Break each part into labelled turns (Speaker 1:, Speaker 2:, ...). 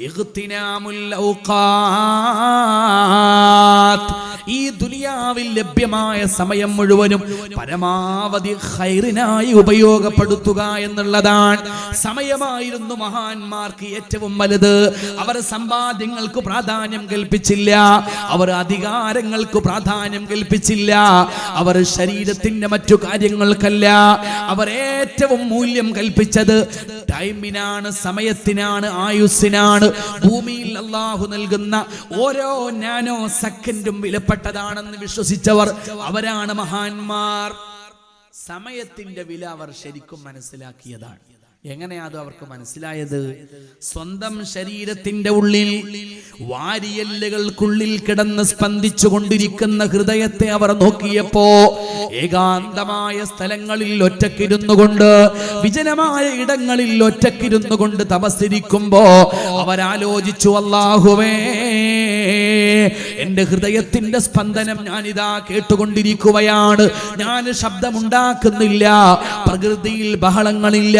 Speaker 1: اغتنام الأوقات ഈ ദുനിയാവിൽ ലഭ്യമായ സമയം മുഴുവനും പരമാവധി ഹൈറിനായി ഉപയോഗപ്പെടുത്തുക എന്നുള്ളതാണ്. സമയമായിരുന്നു മഹാന്മാർക്ക് ഏറ്റവും വലുത്. അവർ സമ്പാദ്യങ്ങൾക്ക് പ്രാധാന്യം കൽപ്പിച്ചില്ല. അവർ അധികാരങ്ങൾക്ക് പ്രാധാന്യം കൽപ്പിച്ചില്ല. അവർ ശരീരത്തിന്റെ മറ്റു കാര്യങ്ങൾക്കല്ല. അവർ ഏറ്റവും മൂല്യം കൽപ്പിച്ചത് ടൈമിനാണ് സമയത്തിനാണ് ആയുസ്സിനാണ്. ഭൂമിയിൽ അള്ളാഹു നൽകുന്ന ഓരോ നാനോ സെക്കൻഡും വിലപ്പെട്ടതാണെന്ന് വിശ്വസിച്ചവർ അവരാണ് മഹാന്മാർ. സമയത്തിന്റെ വില അവർ ശരിക്കും മനസ്സിലാക്കിയതാണ്. എങ്ങനെയാ അവർക്ക് മനസ്സിലായത്? സ്വന്തം ശരീരത്തിന്റെ ഉള്ളിൽ വാരിയല്ലുകൾക്കുള്ളിൽ കിടന്ന് സ്പന്ദിച്ചു കൊണ്ടിരിക്കുന്ന ഹൃദയത്തെ അവർ നോക്കിയപ്പോ ഏകാന്തമായ സ്ഥലങ്ങളിൽ ഒറ്റക്കിരുന്നു കൊണ്ട് വിജനമായ ഇടങ്ങളിൽ ഒറ്റക്കിരുന്നു കൊണ്ട് തപസ്സിരിക്കുമ്പോ അവരാലോചിച്ചു അല്ലാഹുവേ എന്റെ ഹൃദയത്തിന്റെ സ്പന്ദനം ഞാനിതാ കേട്ടുകൊണ്ടിരിക്കുകയാണ്. ഞാൻ ശബ്ദമുണ്ടാക്കുന്നില്ല. പ്രകൃതിയിൽ ബഹളങ്ങളില്ല.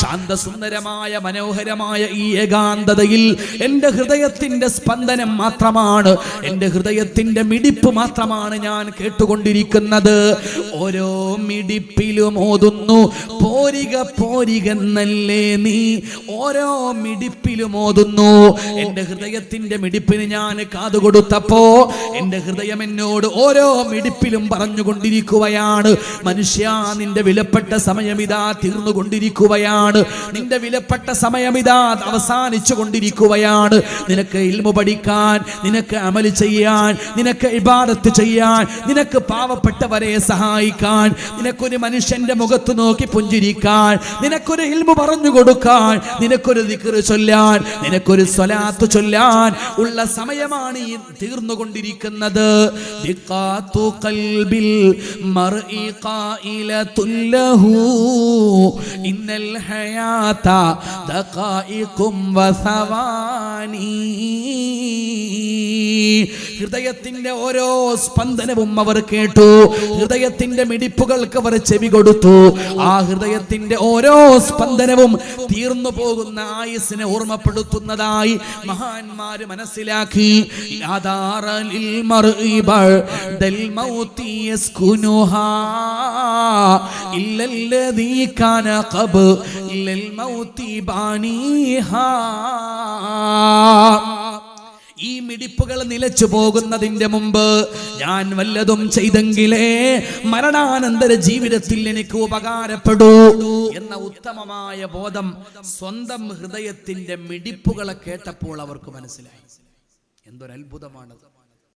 Speaker 1: ശാന്തസുന്ദരമായ മനോഹരമായ ഈ ഏകാന്തതയിൽ എന്റെ ഹൃദയത്തിന്റെ സ്പന്ദനം മാത്രമാണ് എന്റെ ഹൃദയത്തിന്റെ മിടിപ്പ് മാത്രമാണ് ഞാൻ കേട്ടുകൊണ്ടിരിക്കുന്നത്. ഓരോ മിടിപ്പിലും ഓതുന്നു പോരിക പോരികെന്നല്ലേ നീ? ഓരോ മിടിപ്പിലും ഓതുന്നു എന്റെ ഹൃദയത്തിന്റെ മിടിപ്പിന് ഞാൻ കാതുകൊടുത്തപ്പോ എന്റെ ഹൃദയം എന്നോട് ഓരോ മിടിപ്പിലും പറഞ്ഞുകൊണ്ടിരിക്കുകയാണ്. മനുഷ്യ നിന്റെ വിലപ്പെട്ട സമയം ഇതാ തീർന്നുകൊണ്ടിരിക്കുകയാണ്. നിന്റെ വിലപ്പെട്ട സമയമിതാ അവസാനിച്ചു കൊണ്ടിരിക്കുകയാണ് നിനക്ക് ഇൽമു പഠിക്കാൻ നിനക്ക് അമൽ ചെയ്യാൻ നിനക്ക് ഇബാദത്ത് ചെയ്യാൻ നിനക്ക് പാവപ്പെട്ടവരെ സഹായിക്കാൻ നിനക്കൊരു മനുഷ്യന്റെ മുഖത്ത് നോക്കി പുഞ്ചിരിക്കാൻ നിനക്കൊരു ഇൽമു പറഞ്ഞു കൊടുക്കാൻ നിനക്കൊരു ദിക്റ് ചൊല്ലാൻ നിനക്കൊരു സ്വലാത്ത് ചൊല്ലാൻ ഉള്ള സമയമാണ് ഈ തീർന്നുകൊണ്ടിരിക്കുന്നത്. ഖായിലത്തുൽ ലഹു ഇന്നൽ ഹയാത ദഖായിഖും വസവാനി. ഹൃദയത്തിന്റെ ഓരോ സ്പന്ദനവും അവർ കേട്ടു. ഹൃദയത്തിന്റെ മിടിപ്പുകൾക്ക് അവർ ചെവി കൊടുത്തു. ആ ഹൃദയത്തിന്റെ ഓരോ സ്പന്ദനവും തീർന്നു പോകുന്ന ആയുസിനെ ഓർമ്മപ്പെടുത്തുന്നതായി മഹാന്മാര് മനസ്സിലാക്കി. യാദാറലിൽ കാന കബ് ഇല്ലൽ മൗത്തി ഇല്ലല്ലദീ ഈ മിടിപ്പുകൾ നിലച്ചു പോകുന്നതിന്റെ മുമ്പ് ഞാൻ വല്ലതും ചെയ്തെങ്കിലേ മരണാനന്തര ജീവിതത്തിൽ എനിക്ക് ഉപകാരപ്പെടൂ എന്ന ഉത്തമമായ ബോധം സ്വന്തം ഹൃദയത്തിന്റെ മിടിപ്പുകളെ കേട്ടപ്പോൾ അവർക്ക് മനസ്സിലായി. എന്തൊരത്ഭുതമാണത്.